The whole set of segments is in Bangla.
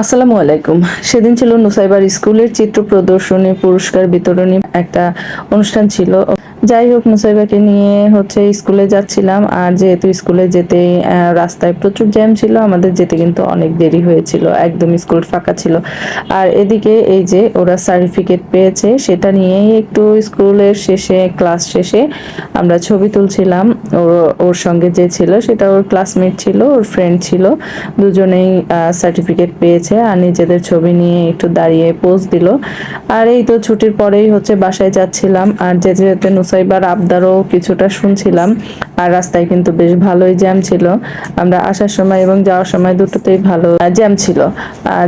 আসসালামু আলাইকুম। সেদিন ছিল নুসাইবার স্কুলের চিত্র প্রদর্শনী পুরস্কার বিতরণী একটা অনুষ্ঠান ছিল। যাই হোক, মুসাইবাকে নিয়ে হচ্ছে স্কুলে যাচ্ছিলাম। আর যেহেতু স্কুলে যেতে রাস্তায় প্রচুর জ্যাম ছিল, আমাদের যেতে কিন্তু অনেক দেরি হয়েছিল। একদম স্কুল ফাঁকা ছিল। আর এদিকে এই যে ওরা সার্টিফিকেট পেয়েছে, সেটা নিয়েই একটু স্কুলের শেষে ক্লাস শেষে আমরা ছবি তুলছিলাম। ওর ওর সঙ্গে যে ছিল, সেটা ওর ক্লাসমেট ছিল, ওর ফ্রেন্ড ছিল। দুজনেই সার্টিফিকেট পেয়েছে আর নিজেদের ছবি নিয়ে একটু দাঁড়িয়ে পোজ দিল। আর এই তো ছুটির পরেই হচ্ছে বাসায় যাচ্ছিলাম। আর যেতে যেতে নুসাইবার আবদারও কিছুটা শুনছিলাম। আর রাস্তায় কিন্তু বেশ ভালোই জ্যাম ছিল। আমরা আসার সময় এবং যাওয়ার সময় দুটোতেই ভালো জ্যাম ছিল।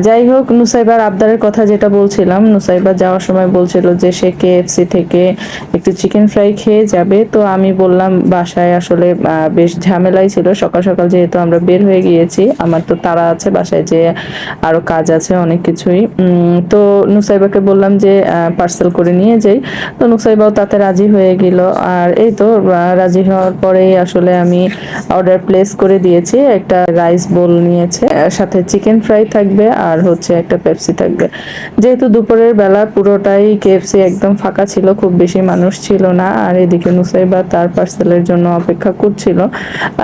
যাই হোক নুসাইবার আবদারের কথা যেটা বলছিলাম, নুসাইবা যাওয়ার সময় বলছিল যে সে কেএফসি থেকে একটু চিকেন ফ্রাই খেয়ে যাবে। তো আমি বললাম, বাসায় আসলে বেশ ঝামেলাই ছিল। সকাল সকাল যেহেতু আমরা বের হয়ে গিয়েছি, আমার তো তারা আছে বাসায় যে আরও কাজ আছে, অনেক কিছুই। তো নুসাইবাকে বললাম যে পার্সেল করে নিয়ে যাই। তো নুসাইবাও তাতে রাজি হয়ে গেল। আর এই তো রাজি হওয়ার পরেই আসলে আমি অর্ডার প্লেস করে দিয়েছি। একটা রাইস বোল নিয়েছে সাথে চিকেন ফ্রাই থাকবে, আর হচ্ছে একটা পেপসি থাকবে। যেহেতু দুপুরের বেলা পুরোটাই কেএফসি একদম ফাঁকা ছিল, খুব বেশি মানুষ ছিল না, আর এদিকে নুসাইবা তার পার্সেলের জন্য অপেক্ষা করছিল।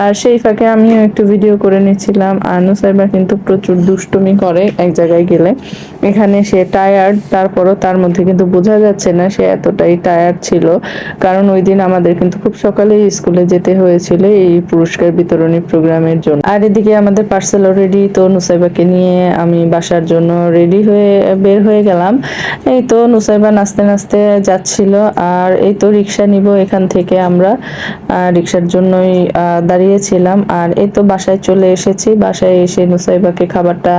আর সেই ফাঁকে আমিও একটু ভিডিও করে নিচ্ছিলাম, আর নুসাইবা কিন্তু প্রচুর দুষ্টুমি করে এক জায়গায় গেলে। এখানে সে টায়ার্ড তারপরও তার মধ্যে কিন্তু বোঝা যাচ্ছে না সে এতটাই টায়ার্ড ছিল। কারণ ওই দিন আমাদের কিন্তু খুব সকালে স্কুলে যেতে হয়েছিল এই পুরস্কার বিতরণী প্রোগ্রামের জন্য। আর এদিকে আমাদের পার্সেল রেডি তো নুসাইবাকে নিয়ে আমি বাসার জন্য রেডি হয়ে বের হয়ে গেলাম। এই তো নুসাইবা নাচতে নাচতে যাচ্ছিল আর এই তো রিক্সা নিব এখান থেকে আমরা। রিক্সার জন্যই দাঁড়িয়েছিলাম আর এই তো বাসায় চলে এসেছি। বাসায় এসে নুসাইবাকে খাবারটা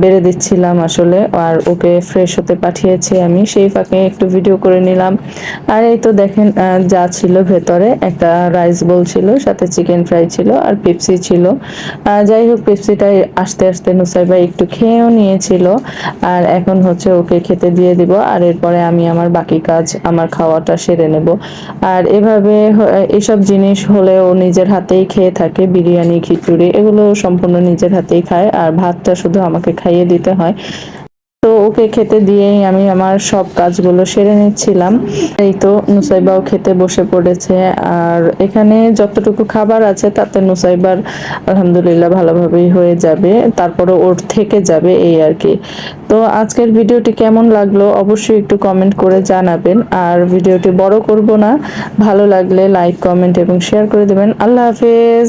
বেড়ে দিচ্ছিলাম আসলে আর ওকে ফ্রেশ হতে পাঠিয়েছি আমি। সেই ফাঁকে একটু ভিডিও করে নিলাম। আর এই তো দেখেন যা ছিল ভেতরে, একটা রাইস বোল ছিল, সাথে চিকেন ফ্রাই ছিল আর পেপসি ছিল। যাই হোক পেপসিটা আস্তে আস্তে নুসাইবা একটু খেয়েও নিয়েছিল আর এখন হচ্ছে ওকে খেতে দিয়ে দিব আর এরপরে আমি আমার বাকি কাজ, আমার খাওয়াটা সেরে নেব। আর এভাবে এসব জিনিস হলেও নিজের হাতেই খেয়ে থাকে, বিরিয়ানি, খিচুড়ি, এগুলো সম্পূর্ণ নিজের হাতেই খায় আর ভাতটা শুধু আমাকে খাইয়ে দিতে হয়। তো ওকে খেতে দিয়েই আমি আমার সব কাজগুলো সেরে নিচ্ছিলাম। এই তো নুসাইবাও খেতে বসে পড়েছে। আর এখানে যতটুকু খাবার আছে, তাতে নুসাইবার আলহামদুলিল্লাহ ভালোভাবেই হয়ে যাবে। তারপরে ওর থেকে যাবে এই আর কি। তো আজকের ভিডিওটি কেমন লাগল অবশ্যই একটু কমেন্ট করে জানাবেন। আর ভিডিওটি বড় করব না। ভালো লাগলে লাইক কমেন্ট এবং শেয়ার করে দেবেন। আল্লাহ হাফেজ।